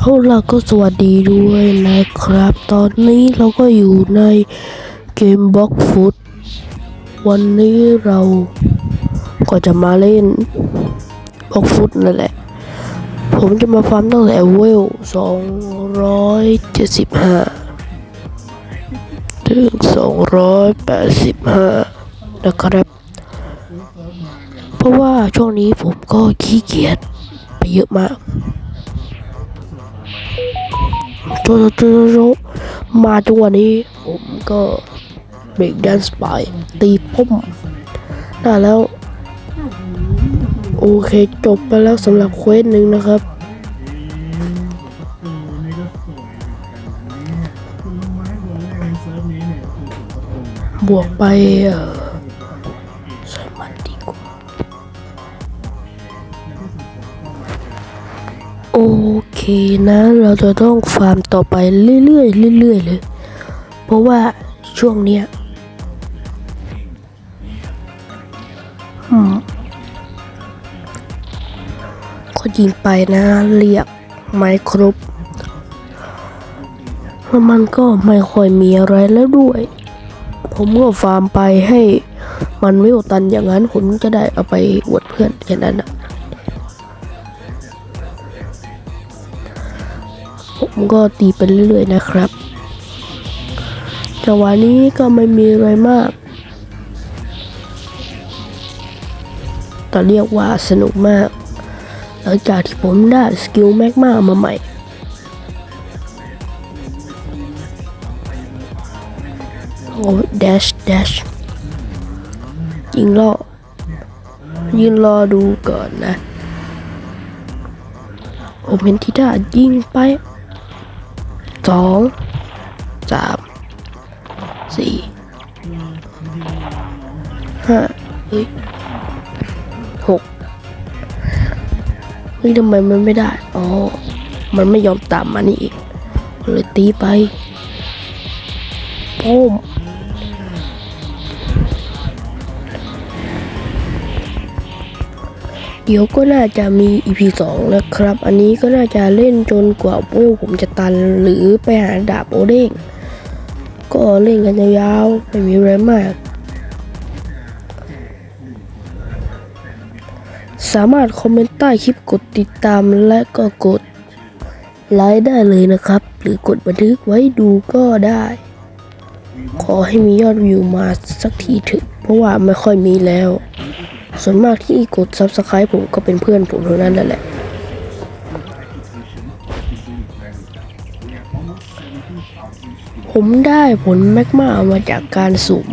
เอาล่ะก็สวัสดีด้วยนะครับ ตอนนี้เราก็อยู่ในเกมบล็อกฟุตวันนี้เราก็จะมาเล่นบล็อกฟุตนั่นแหละ ผมจะมาฟาร์มตั้งแต่เวล 275 ถึง 285 นะครับ เพราะว่าช่วงนี้ผมก็ขี้เกียจไปเยอะมาก จโจโจโจมาจังหวะนี้ ผมก็เบรกแดนซ์ไปตีพุ่มได้แล้ว โอเคจบไปแล้วสำหรับเควสหนึ่งนะครับบวกไปเออสมันดีกว่าโอเค นะเราจะต้องฟาร์มต่อไปเรื่อยๆเรื่อยๆเลย เพราะว่าช่วงเนี้ยก็ยิงไปนะเรียกไม้ครบแล้วมันก็ไม่ค่อยมีอะไรแล้วด้วย ผมก็ฟาร์มไปให้มันไม่อดตันอย่างนั้นผมจะได้เอาไปอวดเพื่อนแค่นั้นนะ ก็ตีไปเรื่อยๆนะครับจังหวะนี้ก็ไม่มีอะไรมากแต่เรียกว่าสนุกมาก หลังจากที่ผมได้สกิลแมกมามาใหม่ โอ้เดชเดชยิงรอยืนรอดูก่อนนะ ผมเห็นทิดายิงไป สองสามสี่ห้าเฮ้ยหกเฮ้ยทำไมมันไม่ได้ อ๋อ มันไม่ยอมตามมานี่อีกเลยตีไปโป้ม เดี๋ยวก็น่าจะมี EP 2 นะครับ อันนี้ก็น่าจะเล่นจนกว่าเวลผมจะตันหรือไปหาดาบโอเด้งก็เล่นกันยาวๆไม่มีอะไรมาก สามารถคอมเมนต์ใต้คลิปกดติดตามและก็กดไลค์ได้เลยนะครับ หรือกดบันทึกไว้ดูก็ได้ ขอให้มียอดวิวมาสักทีเถอะเพราะว่าไม่ค่อยมีแล้ว ส่วนมากที่กด Subscribe ผมก็เป็นเพื่อนผมเท่านั้นนั่นแหละผมได้ผลแมกมามาจากการสุ่ม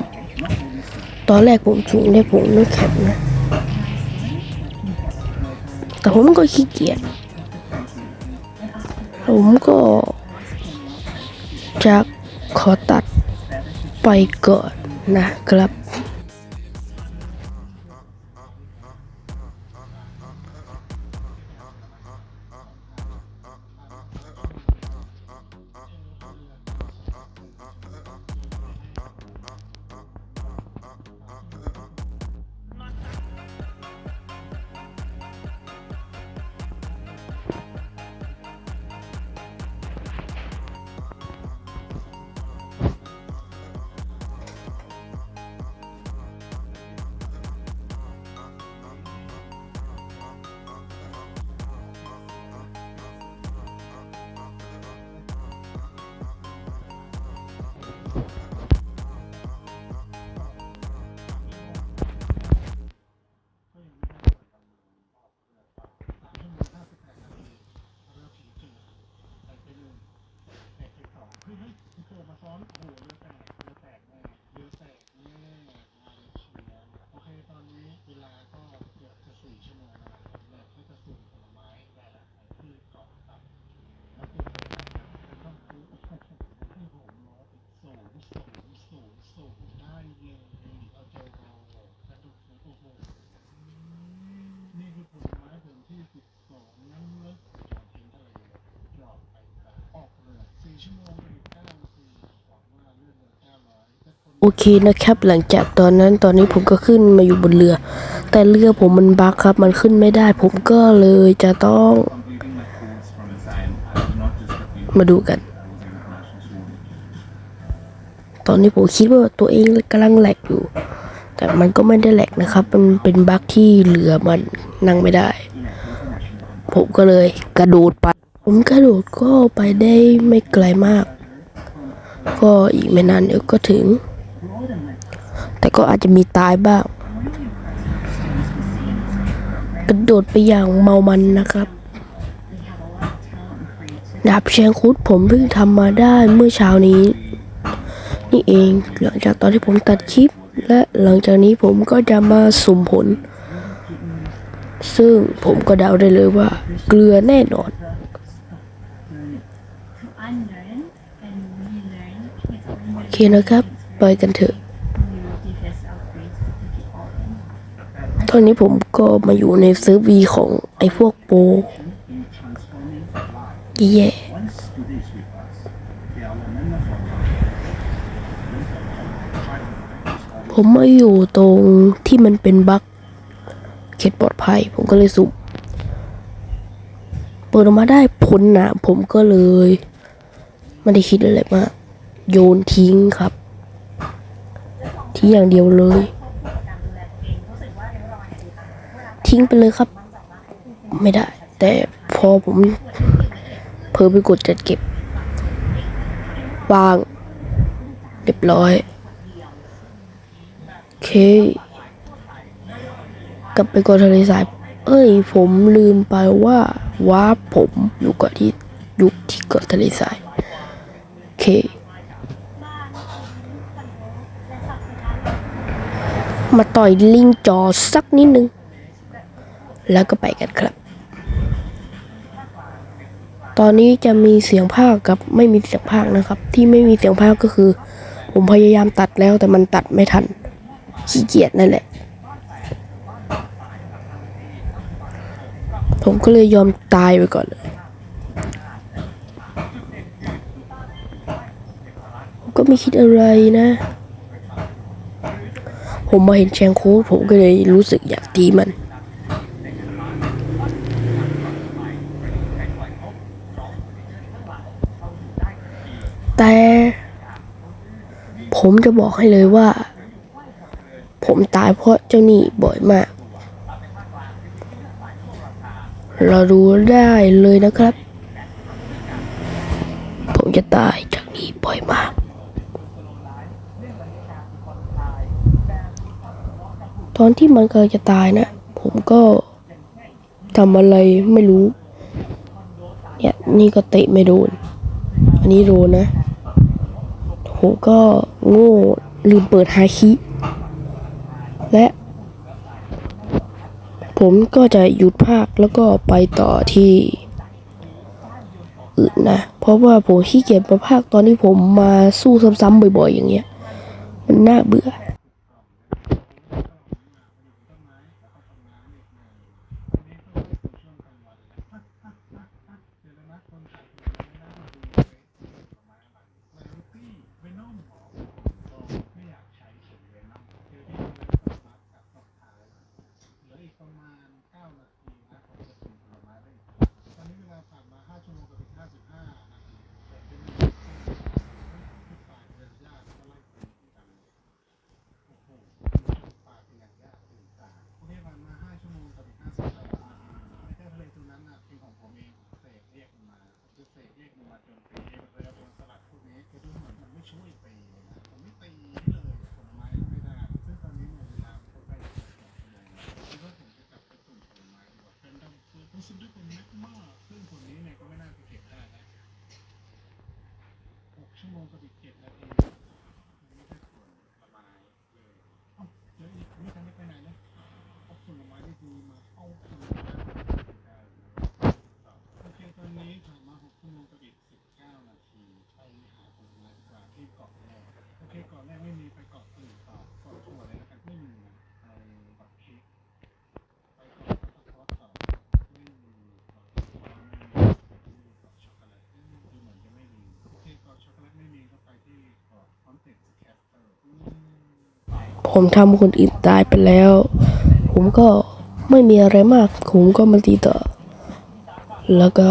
ตอนแรกผมสุ่มได้ผลน้ำแข็งนะ แต่ผมก็ขี้เกียจ ผมก็จะขอตัดไปก่อนนะครับ โอเคนะครับ หลังจากตอนนั้นตอนนี้ผมก็ขึ้นมาอยู่บนเรือ แต่เรือผมมันบั๊กครับ มันขึ้นไม่ได้ ผมก็เลยจะต้อง มาดูกัน ตอนนี้ผมคิดว่าตัวเองกำลังแหลกอยู่ แต่มันก็ไม่ได้แหลกนะครับ มันเป็นบั๊กที่เหลือมันนั่งไม่ได้ ผมก็เลยกระโดดไป ผมกระโดดก็ไปได้ไม่ไกลมาก ก็อีกไม่นานเดี๋ยวก็ถึง แต่ก็อาจจะมีตายบ้าง กระโดดไปอย่างเมามันนะครับดาบเชียงคุดผมเพิ่งทำมาได้เมื่อเช้านี้ นี่เองหลังจากตอนที่ผมตัดคลิป และหลังจากนี้ผมก็จะมาสุ่มผล ซึ่งผมก็เดาได้เลยว่า เกลือแน่นอน โอเคนะครับ ไปกันเถอะ ตอนนี้ผมก็มาอยู่ในเซิร์ฟวีของไอ้พวกโปรแย่ผมมาอยู่ตรงที่มันเป็นบั๊กเขตปลอดภัย ผมก็เลยสุ่มเปิดออกมาได้ผลหนาผมก็เลยไม่ได้คิดอะไรมากโยนทิ้งครับทิ้งอย่างเดียวเลย ทิ้งไปเลยครับ ไม่ได้ แต่พอผมเพอไปกดจัดเก็บวางเรียบร้อยโอเค กลับไปกดทะเลทราย เอ้ย ผมลืมไปว่าว้าผมอยู่ก่อนที่ยุคที่เกาะทะเลทรายโอเคมาต่อยลิงจอสักนิดนึง แล้วก็ไปกันครับ ตอนนี้จะมีเสียงภาคกับไม่มีเสียงภาคนะครับ ที่ไม่มีเสียงภาคก็คือ ผมพยายามตัดแล้วแต่มันตัดไม่ทันขี้เกียจนั่นแหละ ผมก็เลยยอมตายไปก่อนเลยก็ไม่คิดอะไรนะ ผมมาเห็นแชงโค้ดผมก็เลยรู้สึกอยากตีมัน แต่ ผมจะบอกให้เลยว่า ผมตายเพราะเจ้าหนี้บ่อยมาก เรารู้ได้เลยนะครับ ผมจะตายจากหนี้บ่อยมาก ตอนที่มันกำลังจะตายนะ ผมก็ทำอะไรไม่รู้ เนี่ยนี่ก็เตะไม่โดน อันนี้โดนนะ ผมก็โง่ลืมเปิดฮาคิและ ผมก็จะหยุดภาคแล้วก็ไปต่อที่อื่นนะ เพราะว่าผมขี้เกียจมาภาคตอนที่ผมมาสู้ซ้ำๆบ่อยๆ อย่างเงี้ย มันน่าเบื่อ ผมทำคนอื่นตายไปแล้ว ผมก็ไม่มีอะไรมาก ผมก็มาตีต่อ แล้วก็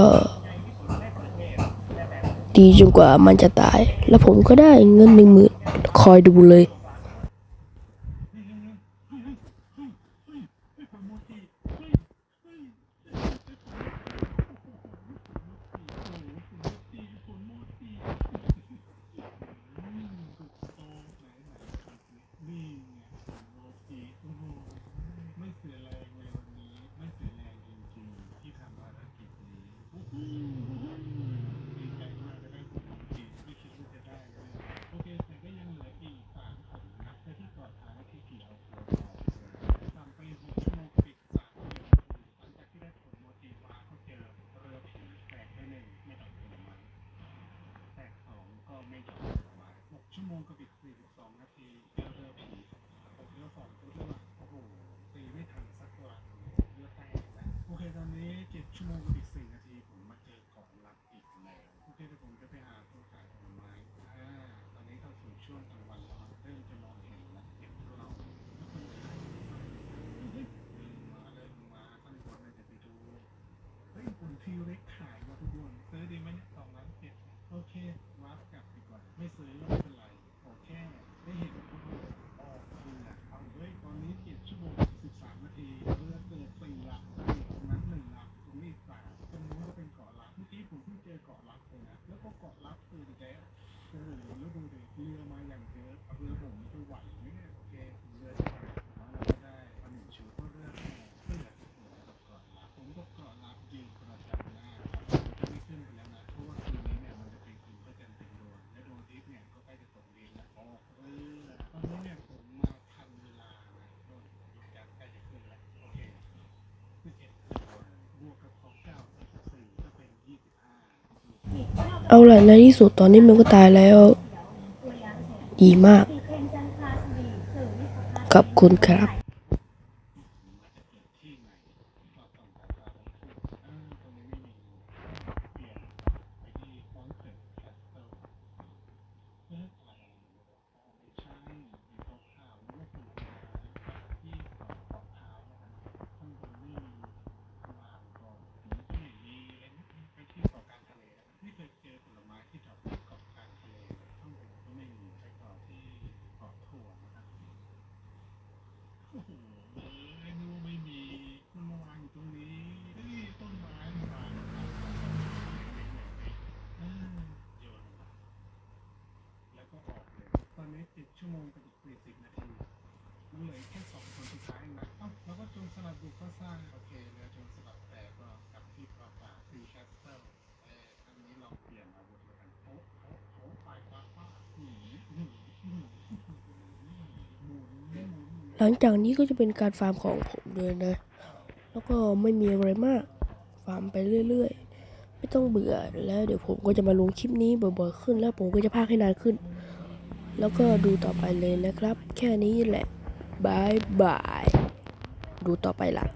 ตีจนกว่ามันจะตาย แล้วผมก็ได้เงินหนึ่งหมื่นคอยดูเลย Thank you. เอาล่ะในที่สุดตอนนี้มันก็ตายแล้ว ดีมากขอบคุณครับ เมตติดชั่วโมงไปบอีกสี่สิบนาทีมันเหลือแค่สองคนสุดท้ายนะเอ้าแล้วก็จงสลัดบุกก็สร้างโอเคเรือจงสลัดแต่ก็กลับที่ปราปาคือแคสเซิลแต่อันนี้เราเปลี่ยนอาวุธแล้วกันโอ้โอ้โอ้ไปคว้าคว้าหนีหหหลังจากนี้ก็จะเป็นการฟาร์มของผมเลยนะ แล้วก็ไม่มีอะไรมาก ฟาร์มไปเรื่อยๆ ไม่ต้องเบื่อ แล้วเดี๋ยวผมก็จะมาลงคลิปนี้บ่อยๆขึ้น แล้วผมก็จะพากให้นานขึ้น แล้วก็ดูต่อไปเลยนะครับ แค่นี้แหละบายบาย ดูต่อไปละ่ะ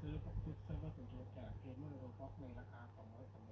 ซื้อชุดเซิร์ฟเวอร์ส่วนตัวจากเกมเมอร์โรบ็อกในราคา230